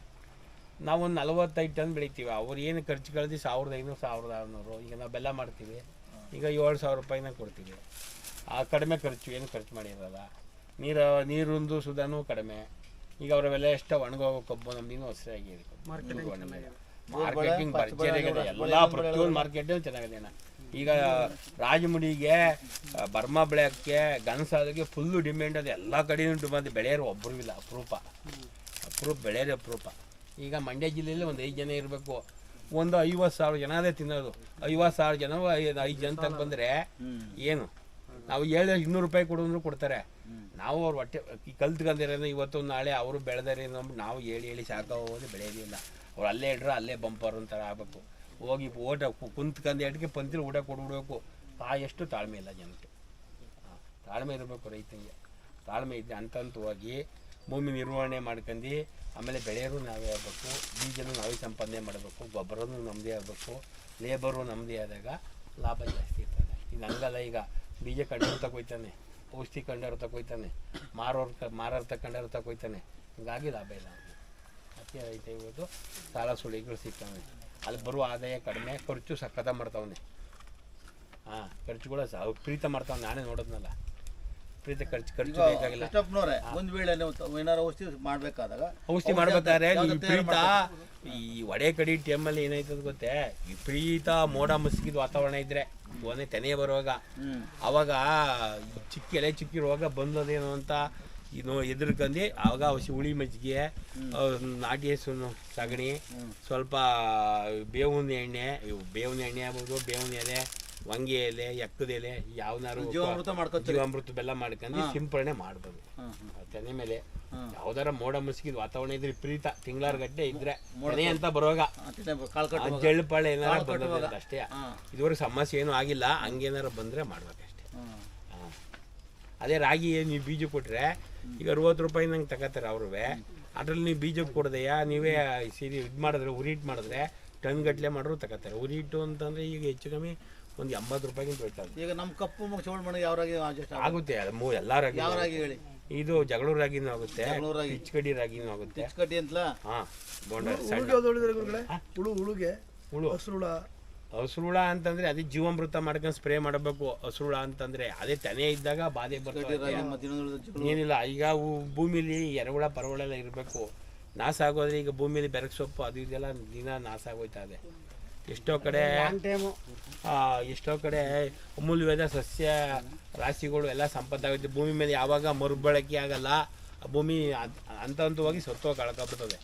ನಾವು ಒಂದು ನಲವತ್ತೈದು ಟನ್ ಬೆಳಿತೀವಿ. ಅವ್ರು ಏನು ಖರ್ಚು ಕಳೆದು ಸಾವಿರದ ಐನೂರು ಸಾವಿರದ ಆರುನೂರು. ಈಗ ನಾವು ಬೆಲ್ಲ ಮಾಡ್ತೀವಿ. ಈಗ ಏಳು ಸಾವಿರ ರೂಪಾಯಿನ ಕೊಡ್ತೀವಿ. ಆ ಕಡಿಮೆ ಖರ್ಚು ಏನು ಖರ್ಚು ಮಾಡಿರಲ್ಲ. ನೀರು ನೀರಿಂದು ಸುಧಾನು ಕಡಿಮೆ. ಈಗ ಅವರ ಬೆಲೆ ಎಷ್ಟು ಒಣಗೋಗೋ ಕಬ್ಬು ನಮ್ದಿನ್ನೂ ಹೊಸದಾಗಿ ಮಾರ್ಕೆಟಿಂಗ್ ಎಲ್ಲ ಪ್ರತಿಯೊಂದು ಮಾರ್ಕೆಟ್ ಚೆನ್ನಾಗಿದೆ ಈಗ ರಾಜಮುಡಿಗೆ ಬರ್ಮಾ ಬೆಳೆಯೋಕ್ಕೆ ಗನಸಾದಕ್ಕೆ ಫುಲ್ಲು ಡಿಮ್ಯಾಂಡ್ ಅದು. ಎಲ್ಲ ಕಡೆಯೂ ಬಂದು ಬೆಳೆಯೋರು ಒಬ್ಬರು ಇಲ್ಲ, ಅಪರೂಪ. ಅಪರೂಪ, ಬೆಳೆಯೋರು ಅಪರೂಪ. ಈಗ ಮಂಡ್ಯ ಜಿಲ್ಲೆಯಲ್ಲಿ ಒಂದು ಐದು ಜನ ಇರಬೇಕು. ಒಂದು ಐವತ್ತು ಸಾವಿರ ಜನ ಅದೇ ತಿನ್ನೋದು. ಐವತ್ತು ಸಾವಿರ ಜನ ಐದು ಜನ ತನಕ ಬಂದರೆ ಏನು? ನಾವು ಏಳು ಇನ್ನೂರು ರೂಪಾಯಿ ಕೊಡೋದ್ರು ಕೊಡ್ತಾರೆ. ನಾವು ಅವ್ರು ಹೊಟ್ಟೆ ಕಲ್ತ್ಕೊಂಡಿರೋದು ಇವತ್ತು ನಾಳೆ ಅವರು ಬೆಳೆದಾರೆ ನಾವು ಹೇಳಿ ಹೇಳಿ ಸಾಕೋದು ಬೆಳೆಯೋದಿಲ್ಲ ಅವ್ರು ಅಲ್ಲೇ ಇಡ್ರೆ, ಅಲ್ಲೇ ಬಂಪರ್ ಅಂತಾರೆ ಆಗ್ಬೇಕು. ಹೋಗಿ ಓಟ ಕುಂತ್ಕಂದು ಎಟ್ಗೆ ಪಂತಿಲ್ ಊಟ ಕೊಡ್ಬಿಡ್ಬೇಕು ಆ ಎಷ್ಟು ತಾಳ್ಮೆ ಇಲ್ಲ ಜನಕ್ಕೆ. ತಾಳ್ಮೆ ಇರಬೇಕು ರೈತನಿಗೆ. ತಾಳ್ಮೆ ಇದ್ದೆ ಅಂತಂತ ಹೋಗಿ ಭೂಮಿ ನಿರ್ವಹಣೆ ಮಾಡ್ಕೊಂಡು ಆಮೇಲೆ ಬೆಳೆಯರು ನಾವೇ ಆಗಬೇಕು, ಬೀಜನೂ ನಾವೇ ಸಂಪಾದನೆ ಮಾಡಬೇಕು, ಗೊಬ್ಬರನೂ ನಮ್ಮದೇ ಆಗಬೇಕು ಲೇಬರು ನಮ್ಮದೇ ಆದಾಗ ಲಾಭ ಜಾಸ್ತಿ ಇರ್ತದೆ. ಈಗ ಹಂಗಲ್ಲ ಈಗ ಬೀಜ ಕಂಡವ್ರು ತಗೊಯ್ತಾನೆ ಔಷಧಿ ಕಂಡವ್ರು ತಗೊಯ್ತಾನೆ ಮಾರೋರು ಮಾರೋರು ತಗೊಂಡವ್ರು ತಗೊಯ್ತಾನೆ ಹಿಂಗಾಗಿ ಲಾಭ ಇಲ್ಲ ಅತಿ ರೈತ ಇವತ್ತು ಸಾಲ ಸುಳಿಗಳು ಸಿಗ್ತಾವೆ. ಅಲ್ಲಿ ಬರುವ ಆದಾಯ ಕಡಿಮೆ ಖರ್ಚು ಸಕ್ಕತ್ತ ಮಾಡ್ತಾವನೆ. ಹಾಂ ಖರ್ಚು ಸಹ ಪ್ರೀತ ಮಾಡ್ತಾವ್ ನಾನೇ ನೋಡೋದ್ನಲ್ಲ. ಪ್ರೀತ ಖರ್ಚು ಖರ್ಚು ಬೇಕಾಗಿಲ್ಲ ಕೃಷ್ಣಪ್ಪನವ್ರೆ ಒಂದ್ ವೇಳೆ ನೀವು ತ- ಏನಾರು ಔಷಧಿ ಮಾಡಬೇಕಾದಾಗ ಔಷಧಿ ಮಾಡ್ಬೇಕಾದ್ರೆ ಈ ವಿಪರೀತ ಈ ಒಡೆ ಕಡಿ ಟೈಮಲ್ಲಿ ಏನಾಯ್ತದ ಗೊತ್ತೇ? ವಿಪರೀತ ಮೋಡ ಮುಸುಕಿದ ವಾತಾವರಣ ಇದ್ರೆ ಒಂದೇ ತೆನೆ ಬರುವಾಗ. ಅವಾಗ ಈ ಚಿಕ್ಕ ಎಲೆ ಚಿಕ್ಕಿರುವಾಗ ಬಂದದೇನೋ ಅಂತ ಇನ್ನು ಎದುರ್ಕಂದು ಆವಾಗ ಅವಶ್ಯ ಹುಳಿ ಮಜ್ಜಿಗೆ ನಾಟಿ ಹಸುನು ಸಗಣಿ ಸ್ವಲ್ಪ ಬೇವಿನ ಎಣ್ಣೆ ಇವು ಬೇವಿನ ಎಣ್ಣೆ ಆಗ್ಬೋದು ಬೇವಿನ ಎಲೆ ವಂಗಿ ಎಲೆ ಎಕ್ಕದ ಎಲೆ ಯಾವನಾರು ಜೀವಾಮೃತ ಮಾಡ್ಕೊತೀವಿ ಜೀವಾಮೃತ ಬೆಲ್ಲ ಮಾಡ್ಕೊಂಡು ಸಿಂಪರಣೆ ಮಾಡ್ಬೋದು. ತೆನೆ ಮೇಲೆ. ಯಾವ್ದಾರ ಮೋಡ ಮುಸುಕಿದ ವಾತಾವರಣ ಇದ್ರೆ ಪ್ರೀತ ತಿಂಗಳಾರ ಗಟ್ಟೆ ಇದ್ರೆ ತೆನೆ ಅಂತ ಬರುವಾಗ ಅಂತಿನ ಕಾಲ್ ಆ ಕಟ್ಟು ಪಾಳೆ ಏನಾರ ಕಾಲ್ ಅಷ್ಟೇ. ಇದುವರೆಗೆ ಸಮಸ್ಯೆ ಏನೂ ಆಗಿಲ್ಲ ಹಂಗೇನಾರ ಬಂದ್ರೆ ಮಾಡ್ಬೇಕಷ್ಟೇ. ಅದೇ ರಾಗಿ ನೀವು ಬೀಜ ಕೊಟ್ರೆ ಈಗ ಅರವತ್ತು ರೂಪಾಯಿ ನಂಗೆ ತಗೋತಾರೆ ಅವ್ರವೇ. ಅದ್ರಲ್ಲಿ ನೀವು ಬೀಜ ಕೊಡದೆಯಾ? ನೀವೇ ಸೀರಿ ಇದು ಮಾಡಿದ್ರೆ ಉರಿಟ್ ಮಾಡಿದ್ರೆ ಟನ್ ಗಟ್ಟಲೆ ಮಾಡ್ರು ತಗೋತಾರೆ. ಉರಿಟ್ಟು ಅಂತಂದ್ರೆ ಈಗ ಹೆಚ್ಚು ಕಮ್ಮಿ ಒಂದು ಎಂಬತ್ತು ರೂಪಾಯಿಗಿಂತ ಹೋಯ್ತದೆ ಈಗ ನಮ್ಮ ಕಪ್ಪು ಮುಖ ಚೌಳ ಮನೆಗೆ ಆಗುತ್ತೆ? ಅದು ಮೂ ಎಲ್ಲ ರಾಗಿ ಯಾವ ರಾಗಿ ಹೇಳಿ ಇದು ಜಗಳ ರಾಗಿನೂ ಆಗುತ್ತೆ ಜಗಳೂರು ರಾಗಿ. ರಾಗಿನೂ ಆಗುತ್ತೆ. ಕಟ್ಟಿ ಅಂತಲ? ಹಾ ಬೋಂಡ ಹುಳುಗೆ ಸಣ್ಣ. ಗುರುಗಳೇ? ಹುಳು ಹುಳುಗೆ ಹುಳು ಹಸುರುಳ. ಹಸುರುಳ ಅಂತಂದ್ರೆ ಅದೇ ಜೀವಾಮೃತ ಮಾಡ್ಕೊಂಡು ಸ್ಪ್ರೇ ಮಾಡಬೇಕು. ಹಸುರುಳ ಅಂತಂದ್ರೆ ಅದೇ ತನೇ ಇದ್ದಾಗ ಬಾಧೆ ಬರ್ತದೆ ಏನಿಲ್ಲ ಈಗ ಭೂಮಿಲಿ ಎರೆಹುಳ ಪರವಳ ಎಲ್ಲ ಇರಬೇಕು. ನಾಶ ಆಗೋದ್ರೆ ಈಗ ಭೂಮಿಲಿ ಬೆರಕ್ ಸೊಪ್ಪು ಅದು ಇದೆಲ್ಲ ದಿನ ನಾಶ ಆಗೋಯ್ತಾ ಇದೆ ಎಷ್ಟೋ ಕಡೆ ಆ, ಎಷ್ಟೋ ಕಡೆ ಅಮೂಲ್ಯವಾದ ಸಸ್ಯ ರಾಶಿಗಳು ಎಲ್ಲ ಸಂಪತ್ತಾಗುತ್ತೆ. ಭೂಮಿ ಮೇಲೆ ಯಾವಾಗ ಮರುಬಳಕೆ ಆಗಲ್ಲ ಆ ಭೂಮಿ ಹಂತ ಹಂತವಾಗಿ ಸತ್ತೋಗಿ ಕಳ್ಕೊಬಿಡ್ತದೆ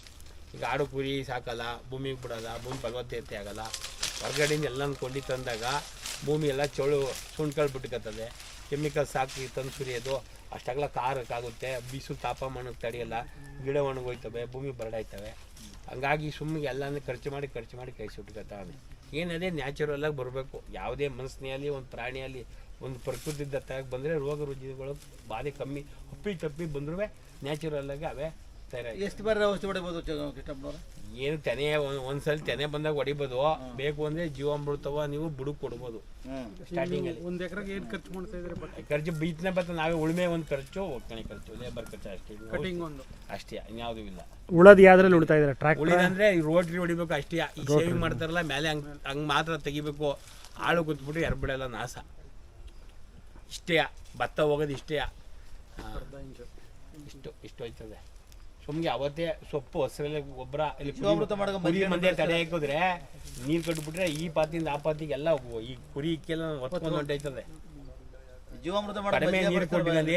ಈಗ ಆಡು ಕುರಿ ಸಾಕಲ್ಲ ಭೂಮಿಗೆ ಬಿಡಲ್ಲ ಭೂಮಿ ಫಲವತ್ತತೆ ಆಗಲ್ಲ. ಹೊರಗಡೆಯಿಂದ ಎಲ್ಲನೂ ಕೊಂಡಿ ತಂದಾಗ ಭೂಮಿ ಎಲ್ಲ ಚೋಳು ಸುಣ್ಕಲ್ ಬಿಟ್ಕತ್ತದೆ. ಕೆಮಿಕಲ್ಸ್ ಹಾಕಿ ತಂದು ಸುರಿಯೋದು, ಅಷ್ಟಾಗಲ ಕಾರಕ್ಕಾಗುತ್ತೆ ಬಿಸಿಲು ತಾಪಮಾನಕ್ಕೆ ತಡೆಯಲ್ಲ, ಗಿಡ ಒಣಗೋಯ್ತವೆ, ಭೂಮಿ ಬರಡಾಯ್ತವೆ. ಹಂಗಾಗಿ ಸುಮ್ಮನೆ ಎಲ್ಲನೂ ಖರ್ಚು ಮಾಡಿ ಖರ್ಚು ಮಾಡಿ ಕೈ ಸುಟ್ಕೊತಾವೆ. ಏನದೇ ನ್ಯಾಚುರಲಾಗಿ ಬರಬೇಕು. ಯಾವುದೇ ಮನಸ್ಸಿನಲ್ಲಿ, ಒಂದು ಪ್ರಾಣಿಯಲ್ಲಿ, ಒಂದು ಪ್ರಕೃತಿ ದತ್ತಾಗಿ ಬಂದರೆ ರೋಗ ರುಜಿನಗಳು ಬಾಧೆ ಕಮ್ಮಿ ಅಪ್ಪಿ ತಪ್ಪಿ ಬಂದರೂ ನ್ಯಾಚುರಲ್ಲಾಗಿ ಅವೇ. ಎಷ್ಟು ಬಾರಿ ಔಷಧಿ ಹೊಡಿಬೋದು ಕೃಷ್ಣಪ್ಪನವ್ರೆ ಏನು ತೆನೆ ಒಂದ್- ಒಂದ್ಸಲ ತೆನೆ ಬಂದಾಗ ಹೊಡಿಬೋದು. ಬೇಕು ಜೀವ ಜೀವಾಮೃತವ ನೀವು ಬುಡಕ್ ಕೊಡ್ಬೋದು. ಸ್ಟಾರ್ಟಿಂಗ್ ಅಲ್ಲಿ. ಒಂದ್ ಎಕರೆಗೆ ಏನ್ ಖರ್ಚು ಮಾಡ್ತಾ ಇದ್ರೆ ಖರ್ಚು ಬೀಚ್ನ ಬತ್ತ ನಾವೇ ಉಳುಮೆ ಒಂದ್ ಖರ್ಚು ಒಕ್ಕಣೆ ಖರ್ಚು ಲೇಬರ್ ಖರ್ಚು ಅಷ್ಟೇ. ಕಟಿಂಗ್ ಒಂದು. ಅಷ್ಟೇ ಇನ್ಯಾವುದೂ ಇಲ್ಲ. ಉಳದ್ ಯಾವ್ದ್ರಲ್ಲಿ ಉಳಿತಾ ಇದ್ರೆ ಟ್ರ್ಯಾಕ್ ಉಳಿದಂದ್ರೆ ಅಂದ್ರೆ ರೋಟ್ರಿ ಹೊಡಿಬೇಕು ಅಷ್ಟೇ. ಈ ಶೇವಿಂಗ್ ಮಾಡ್ತಾರಲ್ಲ ಮೇಲೆ ಹಂಗ್ ಹಂಗ್ ಮಾತ್ರ ತೆಗಿಬೇಕು. ಆಳು ಕೂತ್ಬಿಟ್ಟು ಎರ್ಬಿಡಲ್ಲ ನಾಸ. ಇಷ್ಟೇ ಭತ್ತ ಹೋಗೋದು ಇಷ್ಟೇ. ಅರ್ಧ ಇಂಚು. ಇಷ್ಟು ಇಷ್ಟು ಹೋಯ್ತದೆ. ಸುಮ್ಗೆ ಅವತ್ತೇ ಸೊಪ್ಪು ಹಸಿರಲ್ಲಿ ಗೊಬ್ಬರ ಇಲ್ಲಿ ಕುರಿ- ಜೀವಾಮೃತ ಮಾಡ್ಕೊಂಡ್ ಕುರಿ ಮಂದಿ ತಡೆ ಹಾಕಿದ್ರೆ ನೀರು ಕಟ್ಬಿಟ್ರೆ ಈ ಪಾತಿಯಿಂದ ಆ ಪಾತಿಗೆ ಎಲ್ಲ. ಈ ಕುರಿ ಇಕ್ಕೆಲ್ಲ ಹೊತ್ಕೊಂಡು ಹೊಂಟೈತದೆ ಜೀವಾಮೃತ ಮಾಡಿ ಕಡಿಮೆ ನೀರು ಕೊಟ್ಟಿನಲ್ಲಿ.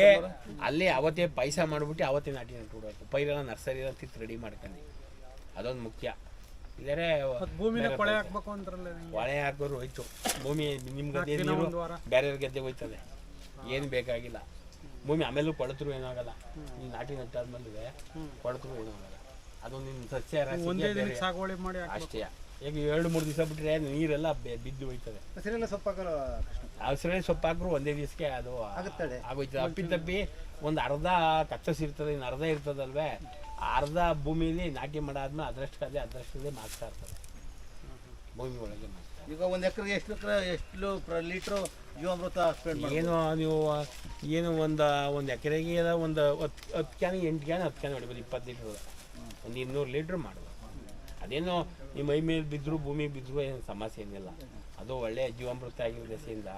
ಅಲ್ಲೇ. ಅವತ್ತೇ ಪೈಸ ಮಾಡ್ಬಿಟ್ಟು ಅವತ್ತೇ ನಾಟಿ ಕೊಡಬೇಕು ಪೈರೆಲ್ಲ ನರ್ಸರಿ ಕಿತ್ತು ರೆಡಿ ಮಾಡ್ಕೊಂಡು. ಅದೊಂದು ಮುಖ್ಯ. ಇಲ್ಲರೆ ಭೂಮಿನ ಕೊಳೆ ಹಾಕ್ಬೇಕು ಅಂತಾರಲ್ಲ ನಿಮ್ಗೆ. ಹೊಳೆ ಹಾಕೋರು ಹೋಯ್ತು. ಭೂಮಿ ನಿಮ್ ಗದ್ದೆ ನೀರು ಬೇರೆಯವ್ರ ಗದ್ದೆ ಹೋಯ್ತದೆ. ಏನು ಬೇಕಾಗಿಲ್ಲ. ಭೂಮಿ ಆಮೇಲೆ ಕೊಳತ್ರು ಏನಾಗಲ್ಲ. ನೀನ್ ನಾಟಿ ನಟ್ಟಾದ್ಮೇಲೆ ಕೊಳತರು ಏನೂ ಆಗಲ್ಲ ಅದು ನಿನ್ನ ಸಸ್ಯ ಒಂದೇ ಸಾಗುವಳಿ ಮಾಡಿ. ಅಷ್ಟೇ. ಈಗ ಎರಡು ಮೂರು ದಿವಸ ಬಿಟ್ರೆ ನೀರೆಲ್ಲ ಬಿದ್ದು ಹೋಯ್ತದೆ. ಹಸಿರೆಲ್ಲ ಸೊಪ್ಪಾಕಲ್ಲ ಹಸಿರೇ ಸೊಪ್ಪು ಹಾಕ್ರು ಒಂದೇ ದಿವಸಕ್ಕೆ ಅದು ಆಗುತ್ತದೆ. ಆಗೋಯ್ತದೆ. ಅಪ್ಪಿ ತಪ್ಪಿ ಒಂದು ಅರ್ಧ ಕಚ್ಚಸ್ ಇರ್ತದೆ ಇನ್ನು ಅರ್ಧ ಇರ್ತದಲ್ವೇ. ಅರ್ಧ ಭೂಮಿಲಿ ನಾಟಿ ಮಾಡಾದ್ಮೇಲೆ ಅದರಷ್ಟು ಅದೇ ಅದರಷ್ಟೇ ಮಾಡ್ತಾ ಇರ್ತದೆ ಭೂಮಿ ಒಳಗೆ ಈಗ ಒಂದು ಎಕರೆಗೆ ಎಷ್ಟು ಎಕರೆ ಎಷ್ಟು ಲೀಟ್ರು ಜೀವಾಮೃತ ಸ್ಪೆಂಡ್ ಮಾಡಿ ಏನು ನೀವು ಏನು ಒಂದು ಒಂದು ಎಕರೆಗೆ ಒಂದು ಹತ್ತು ಹತ್ತು ಕ್ಯಾನ್ ಎಂಟು ಕ್ಯಾನ್ ಹತ್ತು ಕ್ಯಾನ್ ಹೊಡಿಬೋದು ಇಪ್ಪತ್ತು ಲೀಟ್ರ್ ಒಂದು ಇನ್ನೂರು ಲೀಟ್ರ್ ಮಾಡ್ಬೋದು. ಅದೇನೋ ನಿಮ್ಮ ಮೈ ಮೇಲೆ ಬಿದ್ದರೂ ಭೂಮಿ ಬಿದ್ದರೂ ಏನು ಸಮಸ್ಯೆ ಏನಿಲ್ಲ. ಅದು ಒಳ್ಳೆ ಜೀವಾಮೃತ ಆಗಿರೋ ದಸೆಯಿಂದ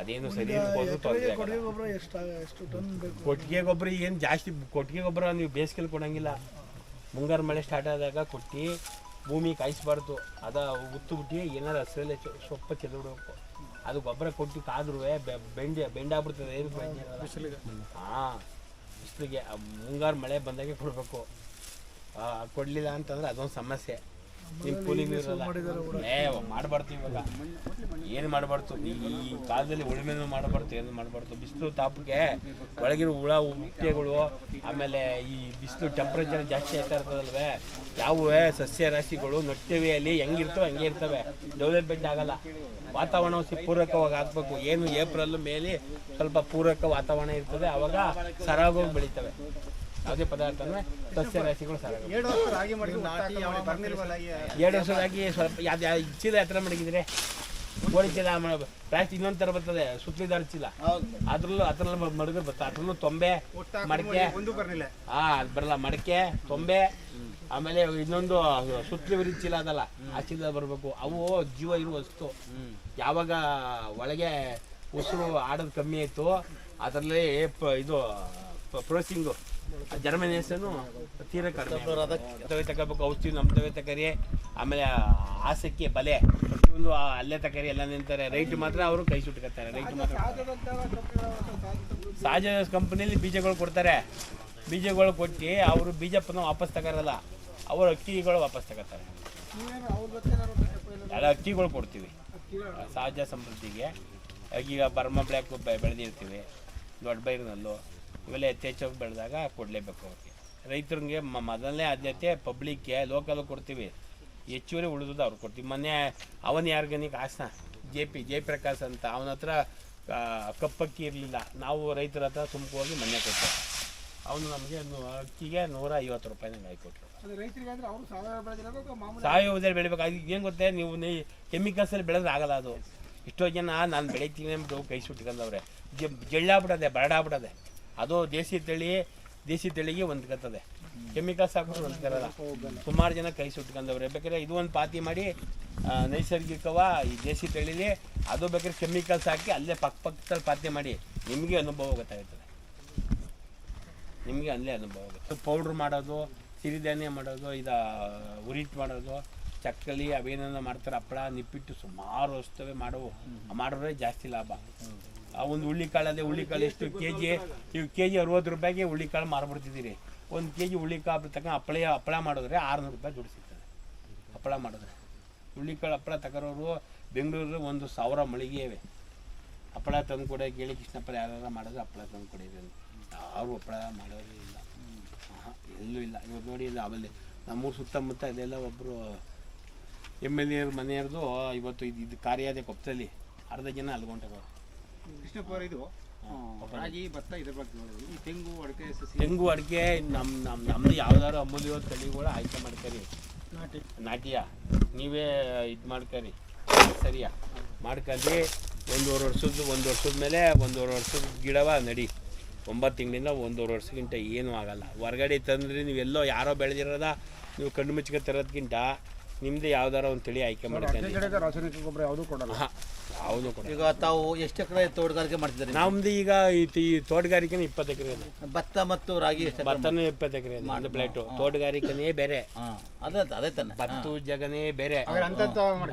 ಅದೇನು ಸರಿ ಇರ್ಬೋದು ತೊಂದರೆ ಎಕರೆಗೆ ಗೊಬ್ಬರ ಎಷ್ಟು ಎಷ್ಟು ಟನ್ ಬೇಕು? ಕೊಟ್ಟಿಗೆ ಗೊಬ್ಬರ ಏನು ಜಾಸ್ತಿ ಕೊಟ್ಟಿಗೆ ಗೊಬ್ಬರ ನೀವು ಬೇಸಿಗೆಲಿ ಕೊಡಂಗಿಲ್ಲ. ಮುಂಗಾರು ಮಳೆ ಸ್ಟಾರ್ಟ್ ಆದಾಗ ಕೊಟ್ಟು ಭೂಮಿ ಕಾಯಿಸಬಾರ್ದು ಅದ ಉತ್ತು ಬಿಟ್ಟು ಏನಾರು ಹಸಿರಲ್ಲೇ ಸೊಪ್ಪ ಚೆಲ್ಬಿಡ್ಬೇಕು ಅದು ಗೊಬ್ಬರ ಕೊಟ್ಟು ಕಾದ್ರೂ ಬೆಂಡೆ ಬೆಂಡಾಗ್ಬಿಡ್ತದೆ ಏನು ಹಾ ಬಿಸಿಲಿಗೆ. ಹಾಂ ಬಿಸಿಲಿಗೆ ಮುಂಗಾರು ಮಳೆ ಬಂದಾಗೆ ಕೊಡಬೇಕು. ಕೊಡಲಿಲ್ಲ ಅಂತಂದ್ರೆ ಅದೊಂದು ಸಮಸ್ಯೆ. ನಿಮ್ಮ ಕೂಲಿಂಗ್ ಇರಲ್ಲ. ಏ ಮಾಡಬಾರ್ದು ಇವಾಗ. ಏನು ಮಾಡಬಾರ್ದು? ಈ ಈ ಕಾಲದಲ್ಲಿ ಉಳುಮೆನೂ ಮಾಡಬಾರ್ದು ಏನು ಮಾಡಬಾರ್ದು. ಬಿಸಿಲು ತಾಪಕ್ಕೆ ಒಳಗಿರೋ ಹುಳ ಹುಟ್ಟೆಗಳು ಆಮೇಲೆ ಈ ಬಿಸಿಲು ಟೆಂಪ್ರೇಚರ್ ಜಾಸ್ತಿ ಆಗ್ತಾ ಇರ್ತದಲ್ವೇ? ಯಾವುವೇ ಸಸ್ಯ ರಾಶಿಗಳು ನಟ್ಟಿವೆಯಲ್ಲಿ ಹೆಂಗಿರ್ತವೆ ಹಂಗೆ ಇರ್ತವೆ. ಡೆವಲಪ್ಮೆಂಟ್ ಆಗಲ್ಲ. ವಾತಾವರಣ ಪೂರಕವಾಗಿ ಹಾಕ್ಬೇಕು ಏನು ಏಪ್ರಿಲ್ ಮೇಲೆ ಸ್ವಲ್ಪ ಪೂರಕ ವಾತಾವರಣ ಇರ್ತದೆ. ಅವಾಗ ಸರಾಗೋಗಿ ಬೆಳಿತವೆ. ಯಾವುದೇ ಅಂದ್ರೆ ಸಸ್ಯ ರಾಶಿಗಳು ಸಾಲ ಎರಡು ವರ್ಷ ರಾಗಿ ಮಾಡಿ ನಾಟಿ ಬರ್ನಿಲ್ವಲ್ಲ ಈ- ಎರಡು ವರ್ಷದಾಗಿ ಸ್ವಲ್ಪ ಯಾವ್ದು ಯಾವ ಚೀಲ ಎತ್ತರ ಮಡಗಿದ್ರೆ ಕೋಳಿ ಚೀಲ ಪ್ಲಾಸ್ಟಿಕ್ ಇನ್ನೊಂದು ಥರ ಬರ್ತದೆ ಸುತ್ತಲಿದಾರ ಚೀಲ. ಅದ್ರಲ್ಲೂ ಅದ್ರಲ್ಲೂ ಮಡಗರ್ ಬರ್ತದೆ. ಅದ್ರಲ್ಲೂ ತೊಂಬೆ ಮಡಕೆ. ಒಂದು ಬರಲಿಲ್ಲ. ಹಾ ಅದ್ ಬರಲ್ಲ. ಮಡಕೆ ತೊಂಬೆ ಆಮೇಲೆ ಇನ್ನೊಂದು ಸುತ್ತಲಿ ಬರೀ ಚೀಲ ಅದಲ್ಲ ಆ ಚೀಲ ಬರಬೇಕು. ಅವು ಜೀವ ಇರುವ ವಸ್ತು. ಯಾವಾಗ ಒಳಗೆ ಉಸಿರು ಆಡೋದು ಕಮ್ಮಿ ಆಯಿತು ಅದರಲ್ಲಿ ಇದು ಪ್ರೋಸಿಂಗು ಜರ್ಮಿನೇಷನು ತೀರ ಕಡಿಮೆ. ತಗೋಬೇಕು ಔಷಧಿ ನಮ್ಮ ತವೆ ತಕರಿ ಆಮೇಲೆ ಆಸಕ್ಕೆ ಬಲೆ. ಪ್ರತಿಯೊಂದು ಅಲ್ಲೇ ತಕರಿ ಎಲ್ಲ ನಿಂತಾರೆ. ರೈಟ್ ಮಾತ್ರ ಅವರು ಕೈ ಸುಟ್ಕೋತಾರೆ. ರೈಟ್ ಮಾತ್ರ. ಸಹಜ ಕಂಪ್ನಿಲಿ ಬೀಜಗಳು ಕೊಡ್ತಾರೆ. ಬೀಜಗಳು ಕೊಟ್ಟು ಅವರು ಬೀಜ ಪುನಃ ವಾಪಸ್ ತಗೋರಲ್ಲ. ಅವರು ಅಕ್ಕಿಗಳು ವಾಪಸ್ ತಗೋತಾರೆ. ಎಲ್ಲ ಅಕ್ಕಿಗಳು ಕೊಡ್ತೀವಿ. ಸಹಜ ಸಮೃದ್ಧಿಗೆ. ಈಗ ಬರ್ಮ ಬ್ಲ್ಯಾಕ್ ಬೆಳೆದಿರ್ತೀವಿ. ದೊಡ್ಡ ಬೈರಿನಲ್ಲೂ. ಇವೆಲ್ಲ ಯಥೇಚ್ಛವಾಗಿ ಬೆಳೆದಾಗ ಕೊಡಲೇಬೇಕು ಅವ್ರಿಗೆ. ರೈತರಿಗೆ ಮ- ಮೊದಲನೇ ಆದ್ಯತೆ ಪಬ್ಲಿಕ್ಗೆ ಲೋಕಲ್ ಕೊಡ್ತೀವಿ. ಹೆಚ್ಚುವರಿ ಉಳಿದದ್ದು ಅವ್ರು ಕೊಡ್ತೀವಿ. ಮೊನ್ನೆ ಅವನ organic Hassan J P Jayaprakash ಅಂತ ಅವನ ಹತ್ರ ಕಪ್ಪಕ್ಕಿ ಇರಲಿಲ್ಲ. ನಾವು ರೈತರ ಹತ್ರ ಸುಮ್ಕೆ ಹೋಗಿ ಮೊನ್ನೆ ಕೊಟ್ಟೆ. ಅವನು ನಮಗೆ ಅಕ್ಕಿಗೆ ನೂರ ಐವತ್ತು ರೂಪಾಯಿನ ಬೆಳೆದಿರೋದು ಮಾಮೂಲಿ ಸಾವಯವದಲ್ಲಿ ಬೆಳಿಬೇಕು. ಅದು ಏನು ಗೊತ್ತೇ ನೀವು ಕೆಮಿಕಲ್ಸಲ್ಲಿ ಬೆಳೆದ್ರೆ ಆಗಲ್ಲ ಅದು. ಎಷ್ಟೋ ಜನ ನಾನು ಬೆಳಿತೀನಿ ಅಂದ್ಬಿಟ್ಟು ಕೈ ಸುಟ್ಕೊಂಡವ್ರೆ. ಜಳ್ಳಾಗ್ಬಿಡದೆ ಬರಡಾಗ್ಬಿಡದೆ. ಅದು ದೇಸಿ ತಳಿ ದೇಸಿ ತಳಿಗೆ ಹೊಂದ್ಕೊತದೆ ಕೆಮಿಕಲ್ಸ್ ಹಾಕಿದ್ರೆ ಹೊಂದ್ಕೊರಲ್ಲ ಸುಮಾರು ಜನ ಕೈ ಸುಟ್ಕೊಂಡವ್ರೆ. ಬೇಕಾದ್ರೆ ಇದು ಒಂದು ಪಾತಿ ಮಾಡಿ ನೈಸರ್ಗಿಕವ ಈ ದೇಸಿ ತಳಿಲಿ ಅದು ಬೇಕಾದ್ರೆ ಕೆಮಿಕಲ್ಸ್ ಹಾಕಿ ಅಲ್ಲೇ ಪಕ್ಕ ಪಕ್ಕದಲ್ಲಿ ಪಾತಿ ಮಾಡಿ ನಿಮಗೆ ಅನುಭವ ಗೊತ್ತಾಗ್ತದೆ. ನಿಮಗೆ ಅಲ್ಲೇ ಅನುಭವ ಆಗುತ್ತೆ ಪೌಡ್ರ್ ಮಾಡೋದು ಸಿರಿಧಾನ್ಯ ಮಾಡೋದು ಇದು ಉರಿಟ್ ಮಾಡೋದು ಚಕ್ಕಲಿ ಅವೇನನ್ನ ಮಾಡ್ತಾರೆ ಹಪ್ಪಳ ನಿಪ್ಪಿಟ್ಟು ಸುಮಾರು ವಸ್ತುವೆ ಮಾಡೋ ಮಾಡೋರೇ ಜಾಸ್ತಿ ಲಾಭ. ಆ ಒಂದು ಹುಳ್ಳಿ ಹುಳ್ಳಿಕಾಳು ಎಷ್ಟು ಕೆ ಜಿ ನೀವು ಕೆ ಜಿ ಅರವತ್ತು ರೂಪಾಯಿಗೆ ಹುಳ್ಳಿಕಾಳು ಮಾರ್ಬಿಡ್ತಿದ್ದೀರಿ. ಒಂದು ಕೆ ಜಿ ಹುಳ್ಳಿಕಾಳು ತಕ್ಕ ಹಪ್ಪಳ ಹಪ್ಪಳ ಮಾಡಿದ್ರೆ ಆರುನೂರು ರೂಪಾಯಿ ದುಡ್ಡು ಸಿಗ್ತದೆ. ಹಪ್ಪಳ ಮಾಡಿದ್ರೆ. ಹುಳ್ಳಿಕಾಳು ಹಪ್ಪಳ ತಗೋರೋರು ಬೆಂಗಳೂರು ಒಂದು ಸಾವಿರ ಮಳಿಗೆ ಇವೆ. ಹಪ್ಪಳ ತಂದು ಕೊಡ, ಕೇಳಿ ಕೃಷ್ಣಪ್ಪರ ಯಾರು ಮಾಡಿದ್ರೆ ಹಪ್ಪಳ ತಂದು ಕೊಡಿದ್ರೆ ಯಾರು ಹಪ್ಪಳ ಮಾಡೋರು ಇಲ್ಲ. ಎಲ್ಲೂ ಇಲ್ಲ. ಇವಾಗ ನೋಡಿ, ಇಲ್ಲ ಆಮೇಲೆ ನಮ್ಮೂರು ಸುತ್ತಮುತ್ತ ಇದೆಲ್ಲ ಒಬ್ಬರು ಎಂ ಎಲ್ ಎ ಮನೆಯವ್ರದ್ದು ಇವತ್ತು ಇದು ಇದು ಕಾರ್ಯ ಇದೆ ಕೊಪ್ಪದಲ್ಲಿ ಅರ್ಧ ಜನ ಅಲ್ಗೊಂಡವ್ರು ಕೃಷ್ಣಪ್ಪ ಇದು. ರಾಗಿ ಭತ್ತ ಇದ್ರ ಬಗ್ಗೆ ನೋಡಿ ಈ ತೆಂಗು ಅಡಿಕೆ ಸಸಿ. ತೆಂಗು ಅಡಿಕೆ ನಮ್ಮ ನಮ್ಮ ನಮ್ಮದು ಯಾವ್ದಾದ್ರು ಅಮೂಲ್ಯ ತಳಿಗಳು ಆಯ್ಕೆ ಮಾಡ್ಕರಿ. ನಾಟಿ. ನಾಟಿಯ. ನೀವೇ ಇದು ಮಾಡ್ಕರಿ. ಸರಿಯಾ? ಮಾಡ್ಕೊಂಡು ಒಂದೂವರೆ ವರ್ಷದ ಒಂದು ವರ್ಷದ ಮೇಲೆ ಒಂದೂವರೆ ವರ್ಷದ ಗಿಡವ ನಡಿ. ಒಂಬತ್ತು ತಿಂಗಳಿಂದ ಒಂದೂವರೆ ವರ್ಷಕ್ಕಿಂತ ಏನೂ ಆಗಲ್ಲ. ಹೊರಗಡೆ ತಂದ್ರೆ ನೀವೆಲ್ಲೋ ಯಾರೋ ಬೆಳೆದಿರೋದ ನೀವು ಕಣ್ಣು ಮುಚ್ಕೊಂಡು ತರೋದ್ಕಿಂತ ನಿಮ್ಮದು ಯಾವ್ದಾರ ಒಂದು ತಳಿ ಆಯ್ಕೆ ಮಾಡ್ಕೊಂಡು ರಾಸಾಯನಿಕ ಗೊಬ್ಬರ ಯಾವುದೂ ಕೊಡಲ್ಲ. ಅವನು ಕೂಡ ಈಗ ತಾವು ಎಷ್ಟು ಎಕರೆ ತೋಟಗಾರಿಕೆ ಮಾಡ್ತಿದ್ದೀರಿ ನಮ್ದು ಈಗ ಈ ತಿ- ಈ ತೋಟಗಾರಿಕೆನೇ ಇಪ್ಪತ್ತು ಎಕರೆ ಇದೆ. ಭತ್ತ ಮತ್ತು ರಾಗಿ ಎಷ್ಟು ಎಕರೆ ಭತ್ತನೂ ಇಪ್ಪತ್ತು ಎಕರೆ ಇದೆ ಒಂದು ಪ್ಲೇಟು. ತೋಟಗಾರಿಕೆನೇ ಬೇರೆ. ಹಾ ಅದೇ ಅದೇ ತಾನೆ. ಭತ್ತ ಜಗನೇ ಬೇರೆ.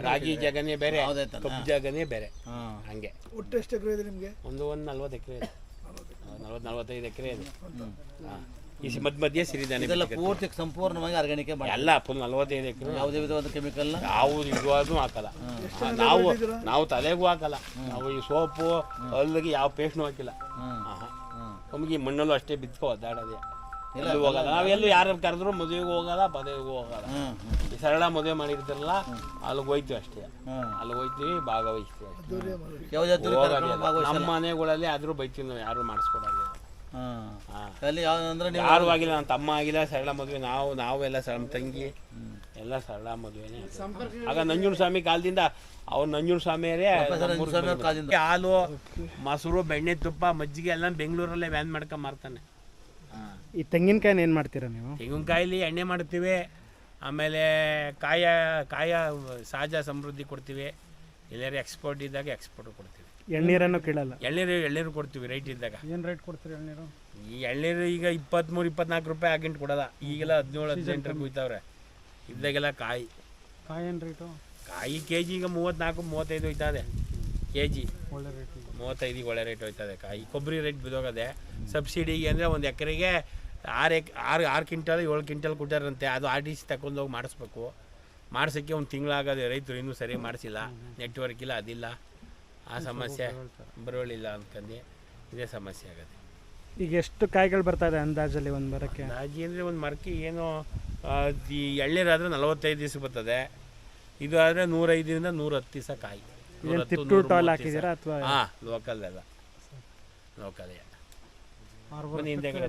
ರಾಗಿ ಜಗನೇ ಬೇರೆ ಹೌದೇ ತಾನೆ. ಕಬ್ಬು ಜಗನೇ ಬೇರೆ. ಹಾ. ಹಂಗೆ. ಒಟ್ಟು ಎಷ್ಟು ಎಕರೆ ಇದೆ ನಿಮಗೆ? ಒಂದು ಒಂದು ನಲ್ವತ್ತು ಎಕರೆ ಇದೆ. ನಲ್ವತ್ತು ನಲ್ವತ್ತೈದು ಎಕರೆ ಇದೆ. ಹಾಂ. ಈ ಸಿ- ಮಧ್ಯ ಮಧ್ಯೆ ಸಿರಿಧಾನ್ಯ ಇದೆಲ್ಲ. ಪೂರ್ತಿ ಸಂಪೂರ್ಣವಾಗಿ ಆರ್ಗಾನಿಕ್ ಮಾಡಿ ಎಲ್ಲ ಫುಲ್ ನಲವತ್ತೈದು ಎಕರೆ. ಯಾವುದೇ ವಿಧವಾದ ಕೆಮಿಕಲ್ ನಾವು ಇದು ಹಾಕಲ್ಲ. ಆ, ನಾವು ನಾವು ತಲೆಗೂ ಹಾಕಲ್ಲ. ನಾವು ಈ ಸೋಪು ಅಲ್ಲಿಗೆ ಯಾವ ಪೇಸ್ಟ್ನು ಹಾಕಿಲ್ಲ. ಆಹಾ. ನಮಗೆ ಈ ಮಣ್ಣಲ್ಲೂ ಅಷ್ಟೇ ಬಿತ್ಕೋ ಒದ್ದಾಡೋದೇ. ಎಲ್ಲೂ ಹೋಗಲ್ಲ. ನಾವೆಲ್ಲೂ ಯಾರು ಕರೆದ್ರು ಮದುವೆಗೂ ಹೋಗಲ್ಲ ಪದವಿಗೂ ಹೋಗಲ್ಲ. ಈ ಸರಳ ಮದುವೆ ಮಾಡಿರ್ತಾರಲ್ಲ ಅಲ್ಲಿಗೆ ಹೋಯ್ತೀವಿ ಅಷ್ಟೇ. ಅಲ್ಲಿಗೆ ಅಲ್ಲಿ ಹೋಯ್ತೀವಿ ಭಾಗವಹಿಸ್ತೀವಿ ಅಷ್ಟೇ. ಯಾವುದೇ ಹೋಗೋದಿಲ್ಲ. ನಮ್ಮ ಮನೆಗಳಲ್ಲಿ ಆದ್ರೂ ಬೈತೀವಿ ನಾವು ಯಾರು ಮಾಡಿಸ್ಕೊಡೋದಿಲ್ಲ. ಅಲ್ಲಿ ಯಾವ ಅಂದ್ರೆ ನೀವು ಯಾರು ಆಗಿಲ್ಲ ನನ್ನ ತಮ್ಮ ಆಗಿಲ್ಲ ಸರಳ ಮದುವೆ ನಾವು ನಾವೆಲ್ಲ ಸರಳ ತಂಗಿ. ಎಲ್ಲ ಸರಳ ಮದುವೆನೇ ಆಗ ನಂಜುನ ಸ್ವಾಮಿ ಕಾಲದಿಂದ ಅವ್ರು ನಂಜುನ ಸ್ವಾಮಿಯರೇ ಸ್ವಾಮಿ ಅವ್ರ ಕಾಲದಿಂದ. ಹಾಲು ಮೊಸರು ಬೆಣ್ಣೆ ತುಪ್ಪ ಮಜ್ಜಿಗೆ ಎಲ್ಲ ಬೆಂಗಳೂರಲ್ಲೇ ವ್ಯಾನ್ ಮಾಡ್ಕೊಂಡ್ ಮಾರ್ತಾನೆ. ಈ ತೆಂಗಿನಕಾಯಿನ ಏನು ಮಾಡ್ತೀರಾ ನೀವು? ತೆಂಗಿನಕಾಯಿಲಿ ಎಣ್ಣೆ ಮಾಡ್ತೀವಿ ಆಮೇಲೆ ಕಾಯ ಕಾಯ ಸಹಜ ಸಮೃದ್ಧಿ ಕೊಡ್ತೀವಿ. ಎಲ್ಲರೂ ಎಕ್ಸ್ಪೋರ್ಟ್ ಇದ್ದಾಗ ಎಕ್ಸ್ಪೋರ್ಟ್ ಕೊಡ್ತೀವಿ. ಎಳ್ನೀರನ್ನು ಕೇಳಲ್ಲ. ಎಳ್ನೀರು ಎಳ್ನೀರು ಕೊಡ್ತೀವಿ ರೈಟ್ ಇದ್ದಾಗ. ಏನು ರೇಟ್ ಕೊಡ್ತೀರಿ ಎಳ್ನೀರು? ಈ ಎಳ್ನೀರು ಈಗ ಇಪ್ಪತ್ತ್ಮೂರು ಇಪ್ಪತ್ನಾಲ್ಕು ರೂಪಾಯಿ ಆಗಿಂಟು ಕೊಡಲ್ಲ. ಈಗೆಲ್ಲ ಹದಿನೇಳು ಹದಿನೆಂಟು ಕೂಯ್ತಾವ್ರೆ. ಇದ್ದಾಗೆಲ್ಲ ಕಾಯಿ. ಕಾಯಿ ಏನು ರೇಟು ಕಾಯಿ ಕೆ ಜಿ ಈಗ ಮೂವತ್ತ್ನಾಲ್ಕು ಮೂವತ್ತೈದು ಹೋಯ್ತದೆ. ಕೆ ಜಿ ಒಳ್ಳೆ ರೇಟ್ ಮೂವತ್ತೈದು ಮೂವತ್ತೈದಿಗೆ ಒಳ್ಳೆ ರೇಟ್ ಹೋಯ್ತದೆ ಕಾಯಿ. ಕೊಬ್ಬರಿ ರೇಟ್ ಬಿದ್ದೋಗದೆ ಸಬ್ಸಿಡಿಗೆ ಅಂದರೆ ಒಂದು ಎಕರೆಗೆ ಆರು ಎಕ್ ಆರು ಆರು ಕ್ವಿಂಟಲ್ ಏಳು ಕ್ವಿಂಟಲ್ ಕೊಟ್ಟಾರಂತೆ ಅದು ಆರ್ ಟಿ ಸಿ ತಗೊಂಡೋಗಿ ಮಾಡಿಸ್ಬೇಕು. ಮಾಡಿಸೋಕ್ಕೆ ಒಂದು ತಿಂಗಳಾಗದೆ ರೈತರು ಇನ್ನೂ ಸರಿ ಮಾಡಿಸಿಲ್ಲ. ನೆಟ್ವರ್ಕ್ ಇಲ್ಲ ಅದಿಲ್ಲ. ಆ ಸಮಸ್ಯೆ ಬರೋಳಿಲ್ಲ ಅಂತಂದು ಇದೇ ಸಮಸ್ಯೆ ಆಗುತ್ತೆ. ಈಗ ಎಷ್ಟು ಕಾಯಿಗಳು ಬರ್ತಾ ಇದೆ ಅಂದಾಜಲ್ಲಿ ಒಂದು ಮರಕ್ಕೆ? ಅಂದಾಜಿ ಅಂದರೆ ಒಂದು ಮರಕ್ಕೆ ಏನು ಈ ಎಳ್ನೀರಾದರೆ ನಲವತ್ತೈದು ದಿವಸ ಬರ್ತದೆ. ಇದು ಆದರೆ ನೂರೈದರಿಂದ ನೂರ ಹತ್ತು ದಿವಸ ಕಾಯಿ. ಟಾಲ್ ಹಾಕಿದ್ದೀರಾ ಅಥವಾ? ಹಾಂ ಲೋಕಲ್ ಎಲ್ಲ ಲೋಕಲ್ ಹಿಂದೆ ಹಿಂದೆಗಡೆ.